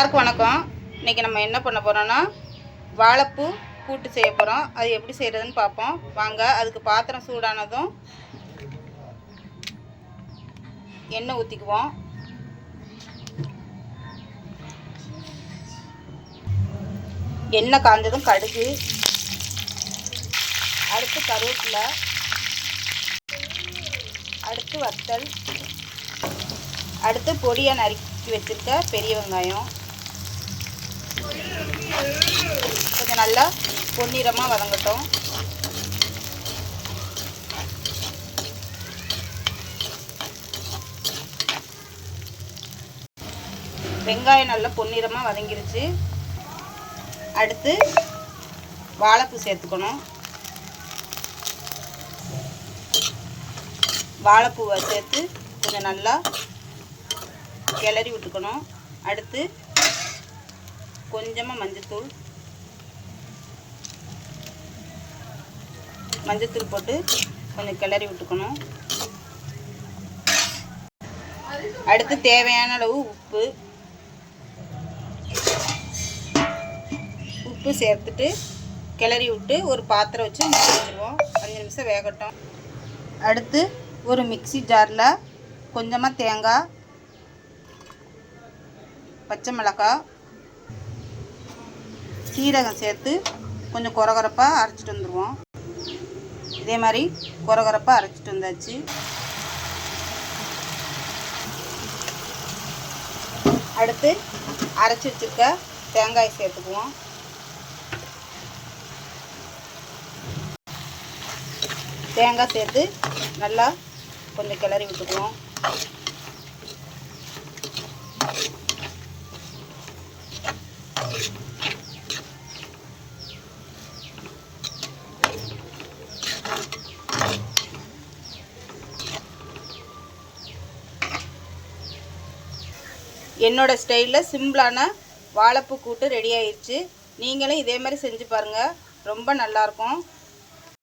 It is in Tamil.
எல்லாருக்கும் வணக்கம். இன்றைக்கி நம்ம என்ன பண்ண போகிறோன்னா வாழைப்பூ கூட்டு செய்ய போகிறோம் அது எப்படி செய்கிறதுன்னு பார்ப்போம். வாங்க அதுக்கு பாத்திரம் சூடானதும் எண்ணெய் ஊற்றிக்குவோம் எண்ணெய் காய்ஞ்சதும் கடுகு. அடுத்து கருவேப்பிலை. அடுத்து வத்தல். அடுத்து பொடியாக நறுக்கி வச்சுருக்க பெரிய வெங்காயம். கொஞ்சம் நல்லா பொன்னிறமாக வதங்கட்டும். வெங்காயம் நல்லா பொன்னிறமாக வதங்கிருச்சு. அடுத்து வாழைப்பூ சேர்த்துக்கணும். வாழைப்பூவை சேர்த்து கொஞ்சம் நல்லா கிளறி விட்டுக்கணும். அடுத்து கொஞ்சமாக மஞ்சத்தூள். மஞ்சத்தூள் போட்டு கொஞ்சம் கிளறி விட்டுக்கணும். அடுத்து தேவையான அளவு உப்பு. உப்பு சேர்த்துட்டு கிளறி விட்டு ஒரு பாத்திரம் வச்சு மூடி வச்சுருவோம். அஞ்சு நிமிஷம் வேகட்டும். அடுத்து ஒரு மிக்ஸி ஜாரில் கொஞ்சமாக தேங்காய் பச்சை மிளகாய் சீரகம் சேர்த்து கொஞ்சம் குறகுறப்பாக அரைச்சிட்டு வந்துடுவோம் இதே மாதிரி குறகுறப்பாக அரைச்சிட்டு வந்தாச்சு. அடுத்து அரைச்சி வச்சுருக்க தேங்காய் சேர்த்துக்குவோம். தேங்காய் சேர்த்து நல்லா கொஞ்சம் கிளறி விட்டுக்குவோம். என்னோட ஸ்டைலில் சிம்பிளான வாழைப்பூ கூட்டு ரெடி ஆயிடுச்சு நீங்களும் இதே மாதிரி செஞ்சு பாருங்கள் ரொம்ப நல்லாயிருக்கும்